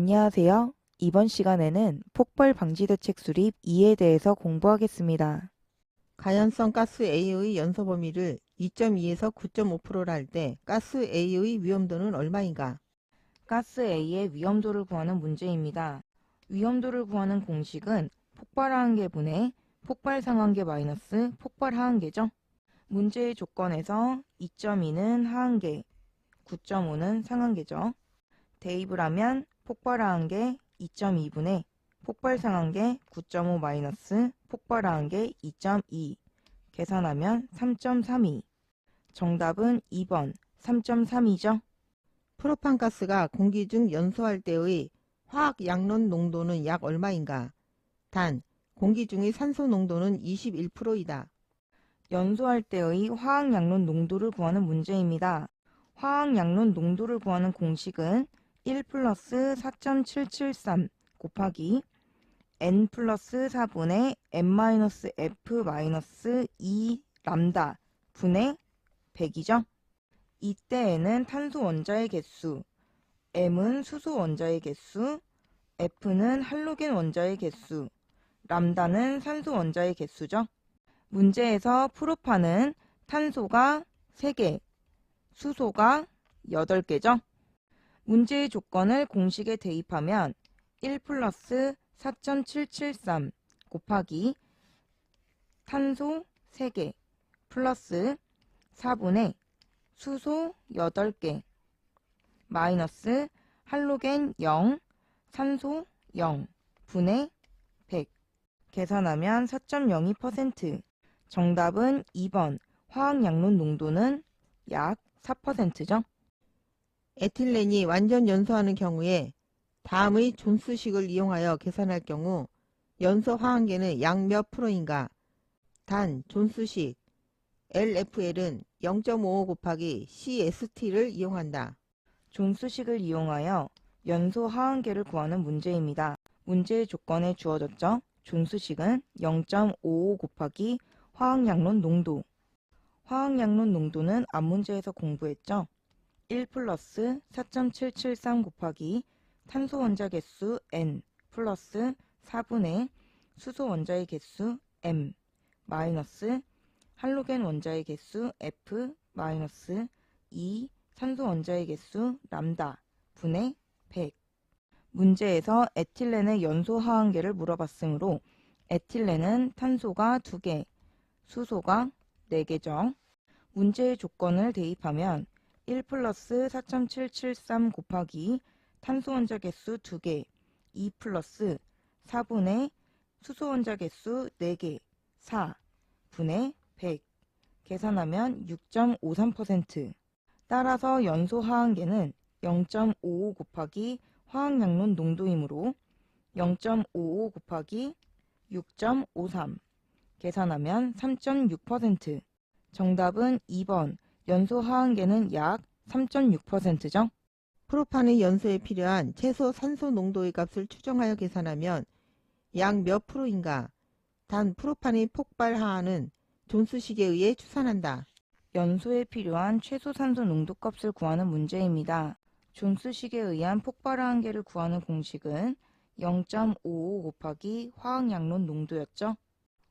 안녕하세요. 이번 시간에는 폭발 방지 대책 수립 2에 대해서 공부하겠습니다. 가연성 가스 A의 연소 범위를 2.2에서 9.5%라 할 때 가스 A의 위험도는 얼마인가? 가스 A의 위험도를 구하는 문제입니다. 위험도를 구하는 공식은 폭발 하한계 분의 폭발 상한계 마이너스 폭발 하한계죠. 문제의 조건에서 2.2는 하한계, 9.5는 상한계죠. 대입을 하면 폭발 하한계 2.2분의 폭발 상한계 9.5 마이너스 폭발 하한계 2.2 계산하면 3.32 정답은 2번 3.3이죠. 프로판 가스가 공기 중 연소할 때의 화학 양론 농도는 약 얼마인가? 단, 공기 중의 산소 농도는 21%이다. 연소할 때의 화학 양론 농도를 구하는 문제입니다. 화학 양론 농도를 구하는 공식은 1 플러스 4.773 곱하기 n 플러스 4분의 n 마이너스 f 마이너스 2 람다 분의 100이죠. 이때에는 탄소 원자의 개수, m은 수소 원자의 개수, f는 할로겐 원자의 개수, 람다는 산소 원자의 개수죠. 문제에서 프로판은 탄소가 3개, 수소가 8개죠. 문제의 조건을 공식에 대입하면 1 플러스 4.773 곱하기 탄소 3개 플러스 4분의 수소 8개 마이너스 할로겐 0, 산소 0 분의 100 계산하면 4.02% 정답은 2번. 화학 양론 농도는 약 4%죠. 에틸렌이 완전 연소하는 경우에 다음의 존수식을 이용하여 계산할 경우 연소 화학계는 약몇 프로인가? 단, 존수식 LFL은 0.55 곱하기 CST를 이용한다. 존수식을 이용하여 연소 하한계를 구하는 문제입니다. 문제의 조건에 주어졌죠. 존수식은 0.55 곱하기 화학양론 농도. 화학양론 농도는 앞문제에서 공부했죠. 1 플러스 4.773 곱하기 탄소 원자 개수 n 플러스 4분의 수소 원자의 개수 m 마이너스 할로겐 원자의 개수 f 마이너스 2 산소 원자의 개수 람다 분의 100 문제에서 에틸렌의 연소 하한계를 물어봤으므로 에틸렌은 탄소가 2개, 수소가 4개죠. 문제의 조건을 대입하면 1 플러스 4.773 곱하기 탄소 원자 개수 2개, 2 플러스 4분의 수소 원자 개수 4개, 4 분의 100 계산하면 6.53% 따라서 연소 하한계는 0.55 곱하기 화학양론 농도이므로 0.55 곱하기 6.53 계산하면 3.6% 정답은 2번 연소 하한계는 약 3.6%죠. 프로판의 연소에 필요한 최소 산소 농도의 값을 추정하여 계산하면 약 몇 프로인가? 단 프로판의 폭발 하한은 존수식에 의해 추산한다. 연소에 필요한 최소 산소 농도 값을 구하는 문제입니다. 존스식에 의한 폭발 한계를 구하는 공식은 0.55 곱하기 화학양론 농도였죠.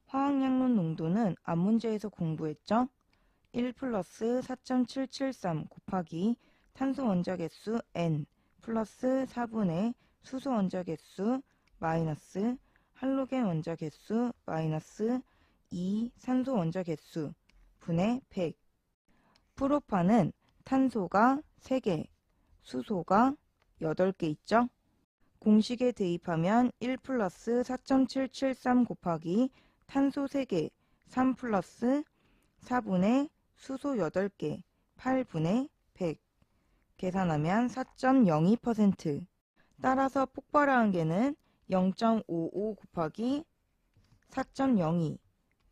화학양론 농도는 앞문제에서 공부했죠. 1 플러스 4.773 곱하기 탄소 원자 개수 n 플러스 4분의 수소 원자 개수 마이너스 할로겐 원자 개수 마이너스 2 산소 원자 개수 분의 100 프로판은 탄소가 3개, 수소가 8개 있죠? 공식에 대입하면 1 플러스 4.773 곱하기 탄소 3개, 3 플러스 4분의 수소 8개, 8분의 100 계산하면 4.02% 따라서 폭발하는 개는 0.55 곱하기 4.02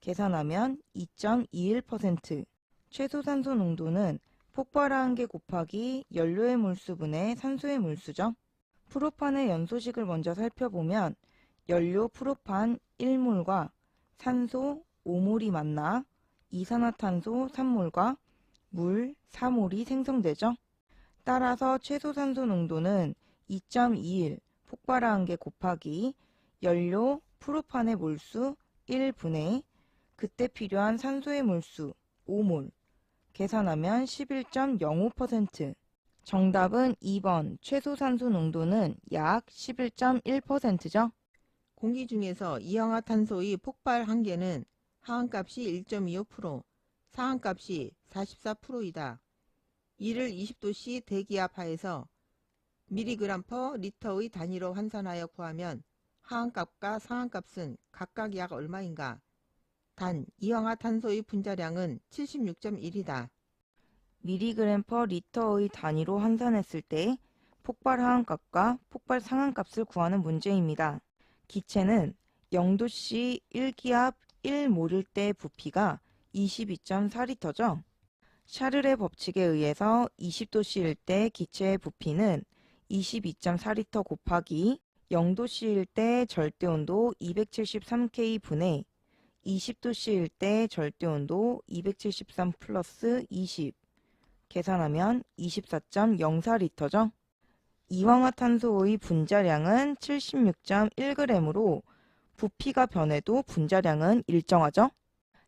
계산하면 2.21% 최소 산소 농도는 폭발하는 게 곱하기 연료의 물수분의 산소의 물수죠. 프로판의 연소식을 먼저 살펴보면 연료 프로판 1몰과 산소 5몰이 만나 이산화탄소 3몰과 물 4몰이 생성되죠. 따라서 최소 산소 농도는 2.21 폭발한 게 곱하기 연료 프로판의 몰수 1분의 그때 필요한 산소의 몰수 5몰 계산하면 11.05% 정답은 2번 최소 산소 농도는 약 11.1%죠. 공기 중에서 이氧화탄소의 폭발 한계는 하한값이 1.25%, 상한값이 44%이다. 이를 20도씨 대기압 하에서 미리그램 퍼 리터의 단위로 환산하여 구하면 하한값과 상한값은 각각 약 얼마인가? 단 이氧화탄소의 분자량은 76.1이다. 미리그램 퍼 리터의 단위로 환산했을 때 폭발 하한값과 폭발 상한값을 구하는 문제입니다. 기체는 0도씨 1기압 1몰일 때 부피가 22.4리터죠. 샤를의 법칙에 의해서 20도씨일 때 기체의 부피는 22.4리터 곱하기 0도씨일 때 절대온도 273K 분의 20도씨일 때 절대온도 273 플러스 20 계산하면 24.04리터죠. 이황화탄소의 분자량은 76.1g으로 부피가 변해도 분자량은 일정하죠.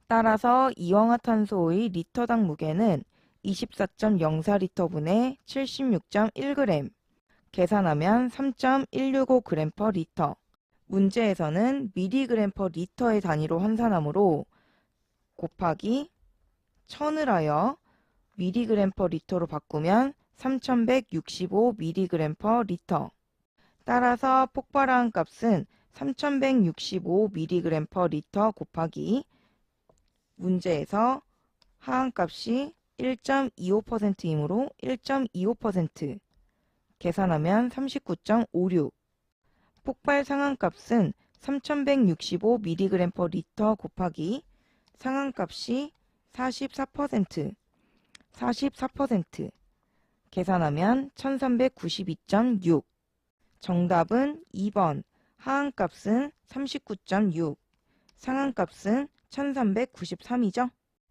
따라서 이황화탄소의 리터당 무게는 24.04리터분의 76.1g 계산하면 3.165g per 리터 문제에서는 미리그램 per 리터의 단위로 환산하므로 곱하기 1000을 하여 미리그램 per 리터로 바꾸면 3165 미리그램 per 리터. 따라서 폭발한 값은 3165 미리그램 per 리터 곱하기 문제에서 하한 값이 1.25%이므로 1.25% 계산하면 39.56 폭발 상한 값은 3165 미리그램 per 리터 곱하기 상한 값이 44% 44% 계산하면 1392.6 정답은 2번 하한값은 39.6 상한값은 1393이죠.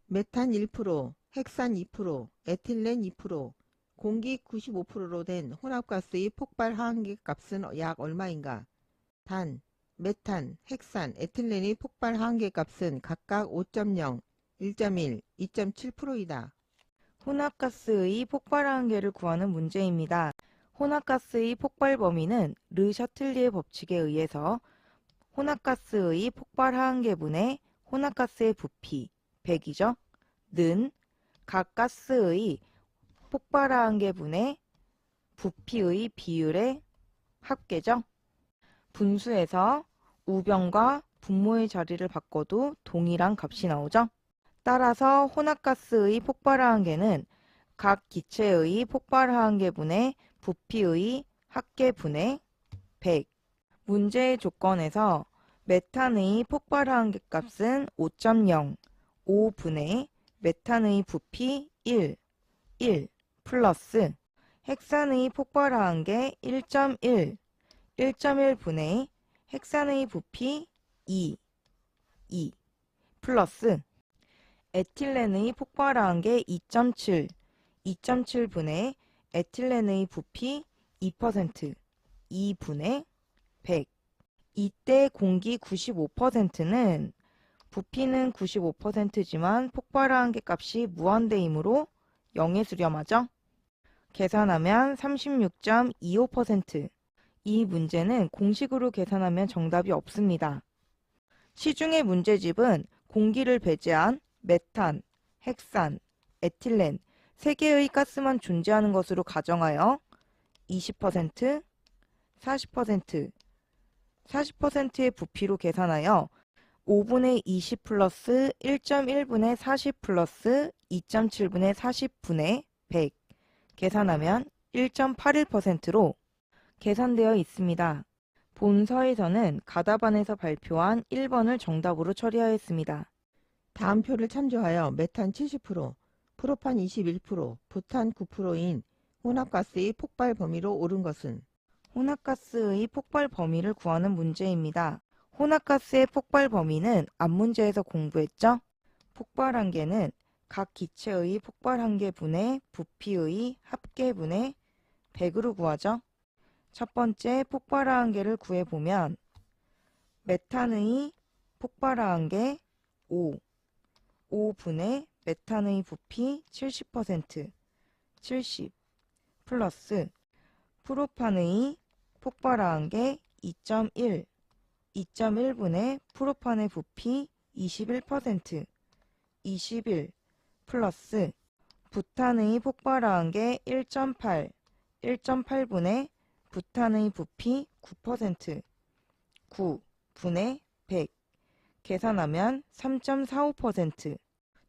메탄 1%, 헥산 2%, 에틸렌 2%, 공기 95%로 된 혼합가스의 폭발 하한계 값은 약 얼마인가? 단, 메탄, 헥산, 에틸렌의 폭발 하한계 값은 각각 5.0, 1.1, 2.7%이다. 혼합가스의 폭발 한계를 구하는 문제입니다. 혼합가스의 폭발 범위는 르 샤틀리의 법칙에 의해서 혼합가스의 폭발 한계분의 혼합가스의 부피 100이죠. 는 각 가스의 폭발 한계분의 부피의 비율의 합계죠. 분수에서 우변과 분모의 자리를 바꿔도 동일한 값이 나오죠. 따라서 혼합가스의 폭발 한계는 각 기체의 폭발 한계분의 부피의 합계분의 100. 문제의 조건에서 메탄의 폭발 한계 값은 5.0, 5분의 메탄의 부피 1, 1 플러스. 헥산의 폭발 한계 1.1, 1.1분의 헥산의 부피 2, 2 플러스. 에틸렌의 폭발한 게 2.7, 2.7분의 에틸렌의 부피 2%, 2분의 100. 이때 공기 95%는 부피는 95%지만 폭발한 게 값이 무한대이므로 0에 수렴하죠. 계산하면 36.25%. 이 문제는 공식으로 계산하면 정답이 없습니다. 시중의 문제집은 공기를 배제한 메탄, 헥산, 에틸렌 세 개의 가스만 존재하는 것으로 가정하여 20%, 40%, 40%의 부피로 계산하여 5분의 20 플러스 1.1분의 40 플러스 2.7분의 40분의 100 계산하면 1.81%로 계산되어 있습니다. 본서에서는 가다반에서 발표한 1번을 정답으로 처리하였습니다. 다음 표를 참조하여 메탄 70%, 프로판 21%, 부탄 9%인 혼합가스의 폭발 범위로 옳은 것은 혼합가스의 폭발 범위를 구하는 문제입니다. 혼합가스의 폭발 범위는 앞 문제에서 공부했죠? 폭발 한계는 각 기체의 폭발 한계분의 부피의 합계분의 100으로 구하죠. 첫 번째 폭발화한 개를 구해보면 메탄의 폭발화한 게 5, 5분의 메탄의 부피 70%, 70 플러스 프로판의 폭발화한 게 2.1, 2.1분의 프로판의 부피 21%, 21 플러스 부탄의 폭발화한 게 1.8, 1.8분의 부탄의 부피 9%, 9분의 100 계산하면 3.45%.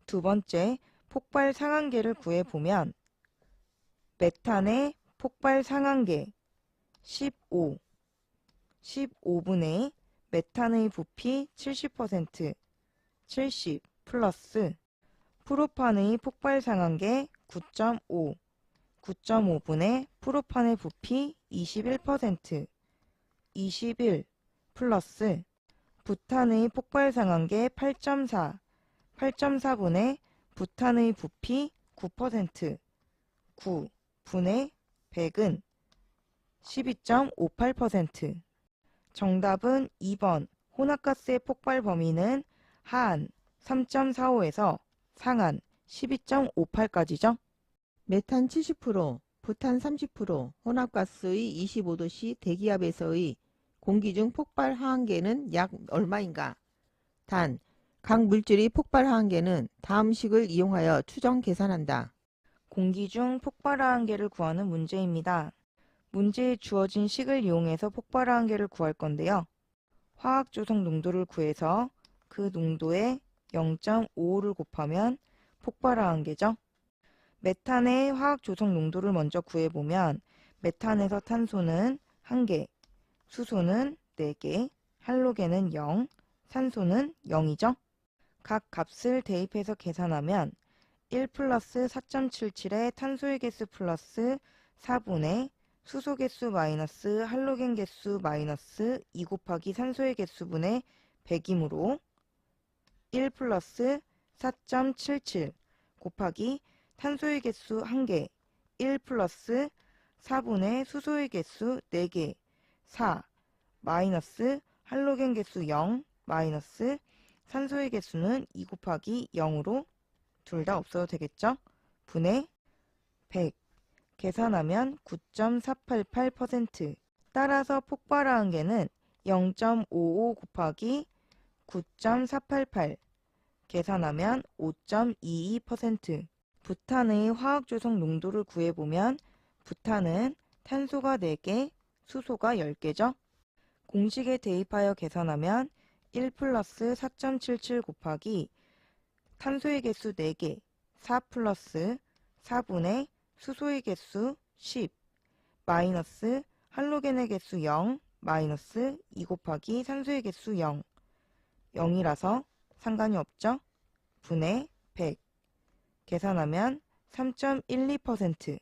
두 번째 폭발 상한계를 구해보면 메탄의 폭발 상한계 15, 15분의 메탄의 부피 70%, 70 플러스 프로판의 폭발 상한계 9.5, 9.5분의 프로판의 부피 21%, 21 플러스 부탄의 폭발 상한계 8.4, 8.4분의 부탄의 부피 9%, 9 분의 100은 12.58%. 정답은 2번. 혼합가스의 폭발 범위는 하한 3.45에서 상한 12.58까지죠. 메탄 70%, 부탄 30%, 혼합가스의 25도씨 대기압에서의 공기 중 폭발 하한계는 약 얼마인가? 단, 각 물질의 폭발 하한계는 다음 식을 이용하여 추정 계산한다. 공기 중 폭발화한 개를 구하는 문제입니다. 문제에 주어진 식을 이용해서 폭발화한 개를 구할 건데요. 화학 조성 농도를 구해서 그 농도에 0.55를 곱하면 폭발화한 개죠. 메탄의 화학 조성 농도를 먼저 구해보면 메탄에서 탄소는 1개, 수소는 4개, 할로겐은 0, 산소는 0이죠. 각 값을 대입해서 계산하면 1 플러스 4.77의 탄소의 개수 플러스 4분의 수소 개수 마이너스 할로겐 개수 마이너스 2 곱하기 산소의 개수분의 100이므로 1 플러스 4.77 곱하기 탄소의 개수 1개 1 플러스 4분의 수소의 개수 4개 4 마이너스 할로겐 개수 0 마이너스 산소의 개수는 2 곱하기 0으로 둘 다 없어도 되겠죠? 분의 100 계산하면 9.488% 따라서 폭발화한 개는 0.55 곱하기 9.488 계산하면 5.22% 부탄의 화학 조성 농도를 구해보면 부탄은 탄소가 4개, 수소가 10개죠. 공식에 대입하여 계산하면 1 플러스 4.77 곱하기 탄소의 개수 4개, 4 플러스 4분의 수소의 개수 10, 마이너스 할로겐의 개수 0, 마이너스 2 곱하기 산소의 개수 0, 0이라서 상관이 없죠? 분의 100. 계산하면 3.12%.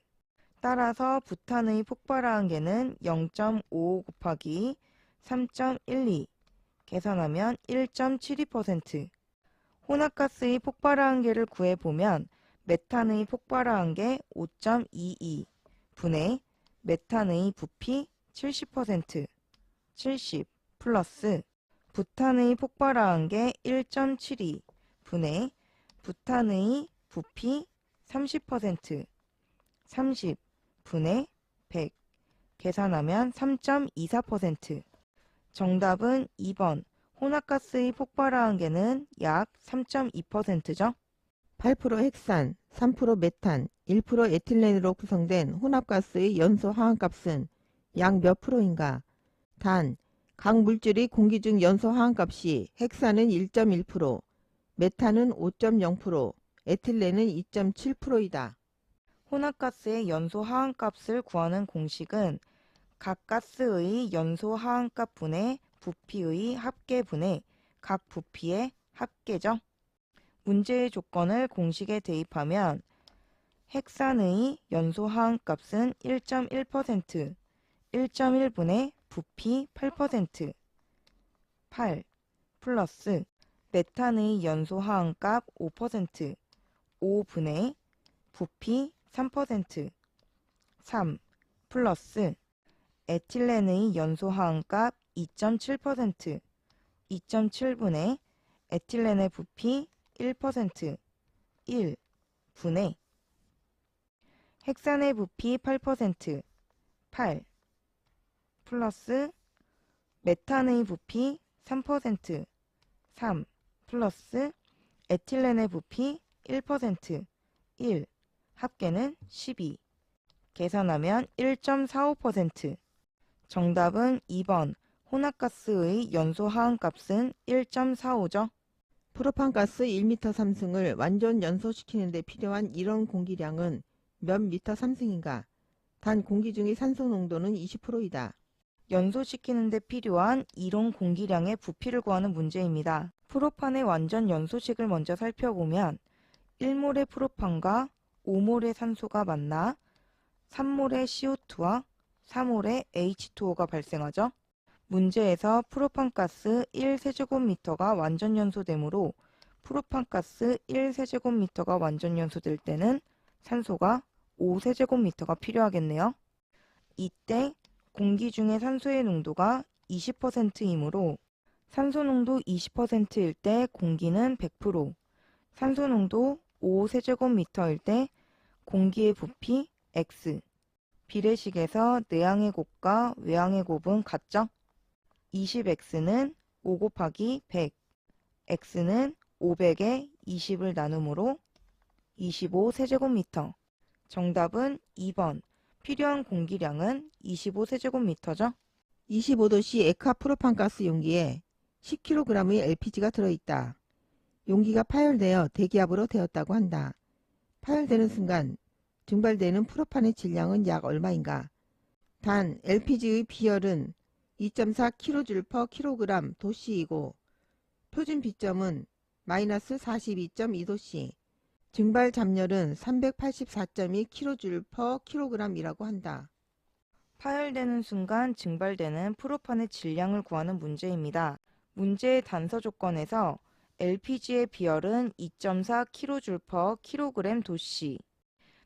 따라서 부탄의 폭발화한 개는 0.55 곱하기 3.12. 계산하면 1.72%. 혼합가스의 폭발화한 개를 구해보면 메탄의 폭발화한 게5.22 분의 메탄의 부피 70% 70 플러스 부탄의 폭발화한 게1.72 분의 부탄의 부피 30% 30 분의 100 계산하면 3.24% 정답은 2번 혼합가스의 폭발화한 개는 약 3.2%죠. 8% 핵산, 3% 메탄, 1% 에틸렌으로 구성된 혼합가스의 연소 화학값은 약 몇 프로인가? 단, 각 물질의 공기 중 연소 화학값이 핵산은 1.1%, 메탄은 5.0%, 에틸렌은 2.7%이다. 혼합가스의 연소 하한값을 구하는 공식은 각 가스의 연소 하한값 분의 부피의 합계분의 각 부피의 합계죠. 문제의 조건을 공식에 대입하면 핵산의 연소 하한값은 1.1%, 1.1분의 부피 8%, 8 플러스 메탄의 연소 하한값 5%, 5분의 부피 3%, 3 플러스 에틸렌의 연소 하한값 2.7%, 2.7분의 에틸렌의 부피 1%, 1 분의 헥산의 부피 8%, 8 플러스 메탄의 부피 3%, 3 플러스 에틸렌의 부피 1%, 1 합계는 12. 계산하면 1.45%. 정답은 2번 혼합가스의 연소 하한값은 1.45죠. 프로판가스 1m 삼승을 완전 연소시키는 데 필요한 이런 공기량은 몇 미터 삼승인가? 단 공기 중의 산소 농도는 20%이다. 연소시키는 데 필요한 이론 공기량의 부피를 구하는 문제입니다. 프로판의 완전 연소식을 먼저 살펴보면 1몰의 프로판과 5몰의 산소가 만나 3몰의 CO2와 4몰의 H2O가 발생하죠. 문제에서 프로판가스 1세제곱미터가 완전 연소되므로 프로판가스 1세제곱미터가 완전 연소될 때는 산소가 5세제곱미터가 필요하겠네요. 이때 공기 중의 산소의 농도가 20%이므로 산소 농도 20%일 때 공기는 100%, 산소 농도 5세제곱미터일 때 공기의 부피 X, 비례식에서 내항의 곱과 외항의 곱은 같죠? 20X는 5 곱하기 100, X는 500에 20을 나누므로 25 세제곱미터. 정답은 2번. 필요한 공기량은 25 세제곱미터죠? 25도씨 에카 프로판가스 용기에 10kg의 LPG가 들어있다. 용기가 파열되어 대기압으로 되었다고 한다. 파열되는 순간 증발되는 프로판의 질량은 약 얼마인가? 단 LPG의 비열은 2.4kJ per kg 도씨이고 표준 비점은 마이너스 42.2도씨 증발 잠열은 384.2kJ per kg이라고 한다. 파열되는 순간 증발되는 프로판의 질량을 구하는 문제입니다. 문제의 단서 조건에서 LPG의 비열은 2.4kJ per kg 도씨.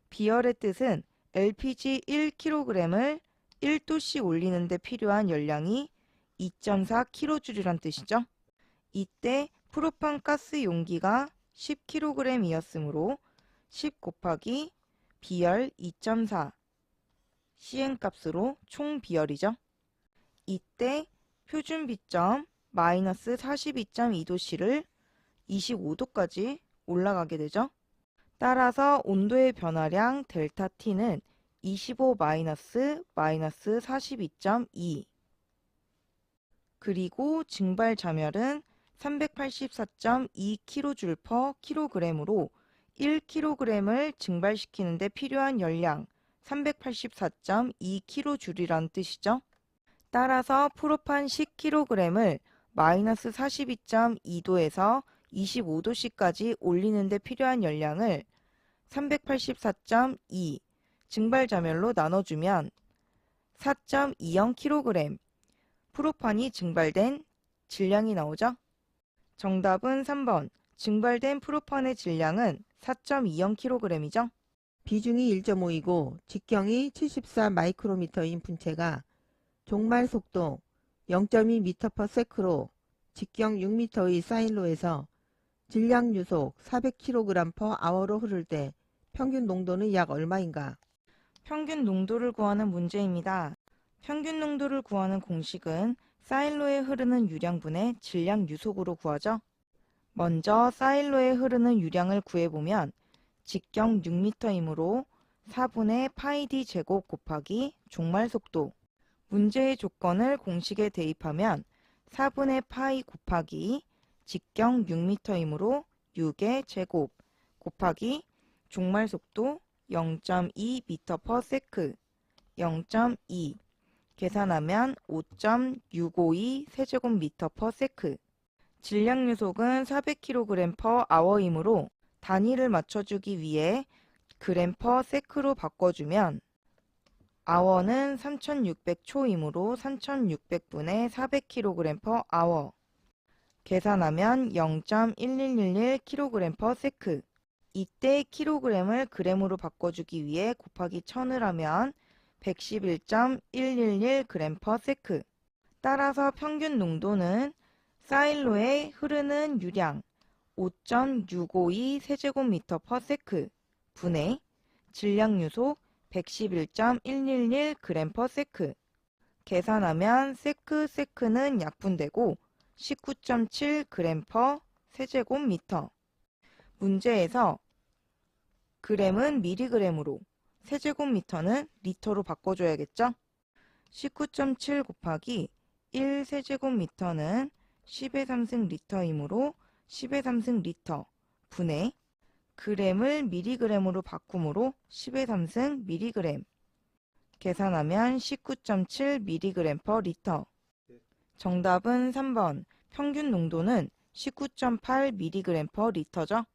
비열의 뜻은 LPG 1kg을 1도씨 올리는데 필요한 열량이 2.4kJ란 뜻이죠. 이때 프로판 가스 용기가 10kg이었으므로 10 곱하기 비열 2.4 CN값으로 총 비열이죠. 이때 표준 비점 마이너스 42.2도씨를 25도까지 올라가게 되죠. 따라서 온도의 변화량 델타 T는 25 마이너스 마이너스 42.2 그리고 증발 잠열은 384.2kJ per kg으로 1kg을 증발시키는 데 필요한 열량 384.2kJ이란 뜻이죠. 따라서 프로판 10kg을 마이너스 42.2도에서 25도씨까지 올리는 데 필요한 열량을 384.2 증발자멸로 나눠주면 4.20kg 프로판이 증발된 질량이 나오죠. 정답은 3번 증발된 프로판의 질량은 4.20kg이죠. 비중이 1.5이고 직경이 74 마이크로미터인 분체가 종말 속도 0.2m per sec로 직경 6m의 사일로에서 질량 유속 400kg per hour로 흐를 때 평균 농도는 약 얼마인가? 평균 농도를 구하는 문제입니다. 평균 농도를 구하는 공식은 사일로에 흐르는 유량분의 질량 유속으로 구하죠. 먼저 사일로에 흐르는 유량을 구해보면 직경 6m이므로 4분의 파이 d 제곱 곱하기 종말 속도 문제의 조건을 공식에 대입하면 4분의 파이 곱하기 직경 6m이므로 6의 제곱 곱하기 종말 속도 0.2m per sec 0.2 계산하면 5.652 세제곱미터 per sec 질량 유속은 400kg per hour이므로 단위를 맞춰주기 위해 그램 per sec로 바꿔주면 hour는 3600초이므로 3600분의 400kg per hour 계산하면 0.1111kg per sec 이때 킬로그램을 그램으로 바꿔주기 위해 곱하기 1000을 하면 111.111g/세크. 따라서 평균 농도는 사일로에 흐르는 유량 5.652 세제곱미터/세크 분의 질량 유속 111.111g/세크. 계산하면 세크 세크는 약분되고 19.7g 세제곱미터. 문제에서 g은 미리그램으로 세제곱미터는 리터로 바꿔줘야겠죠? 19.7 곱하기 1 세제곱미터는 10의 3승 리터이므로 10의 3승 리터 분의 g을 미리그램으로 바꾸므로 10의 3승 미리그램 계산하면 19.7 미리그램 퍼 리터 정답은 3번 평균 농도는 19.8 미리그램 퍼 리터죠.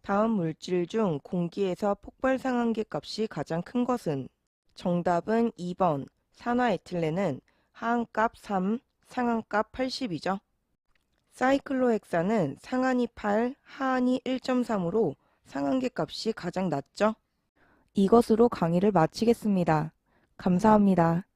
다음 물질 중 공기에서 폭발 상한계 값이 가장 큰 것은 정답은 2번 산화에틸렌은 하한값 3, 상한값 80이죠. 사이클로헥산은 상한이 8, 하한이 1.3으로 상한계 값이 가장 낮죠. 이것으로 강의를 마치겠습니다. 감사합니다.